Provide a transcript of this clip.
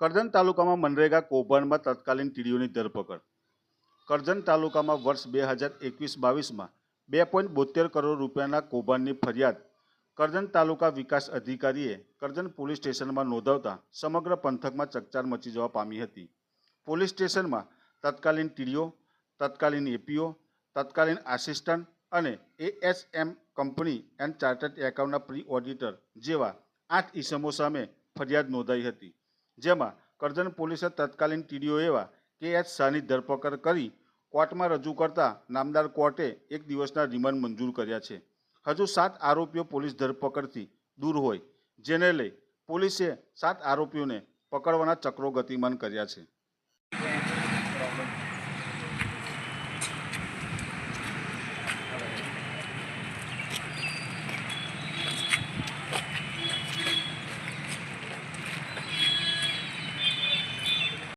કરજણ તાલુકામાં મનરેગા કૌભાંડમાં તત્કાલીન ટીડીઓની ધરપકડ. કરજણ તાલુકામાં વર્ષ બે હજાર એકવીસ બાવીસમાં બે પોઈન્ટ બોતેર કરોડ રૂપિયાના કૌભાંડની ફરિયાદ કરજણ તાલુકા વિકાસ અધિકારીએ કરજણ પોલીસ સ્ટેશનમાં નોંધાવતા સમગ્ર પંથકમાં ચકચાર મચી જવા પામી હતી. પોલીસ સ્ટેશનમાં તત્કાલીન ટીડીઓ, તત્કાલીન એપીઓ, તત્કાલીન આસિસ્ટન્ટ અને એએસએમ કંપની એન્ડ ચાર્ટર્ડ એકાઉન્ટના પ્રી ઓડિટર જેવા આઠ ઈસમો સામે ફરિયાદ નોંધાઈ હતી. જેમાં કરજણ પોલીસે તત્કાલીન ટીડીઓ એવા કે એચ શાહની ધરપકડ કરી કોર્ટમાં રજૂ કરતા નામદાર કોર્ટે એક દિવસના રિમાન્ડ મંજૂર કર્યા છે. હજુ સાત આરોપીઓ પોલીસ ધરપકડથી દૂર હોય, જેને લઈ પોલીસે સાત આરોપીઓને પકડવાના ચક્રો ગતિમાન કર્યા છે.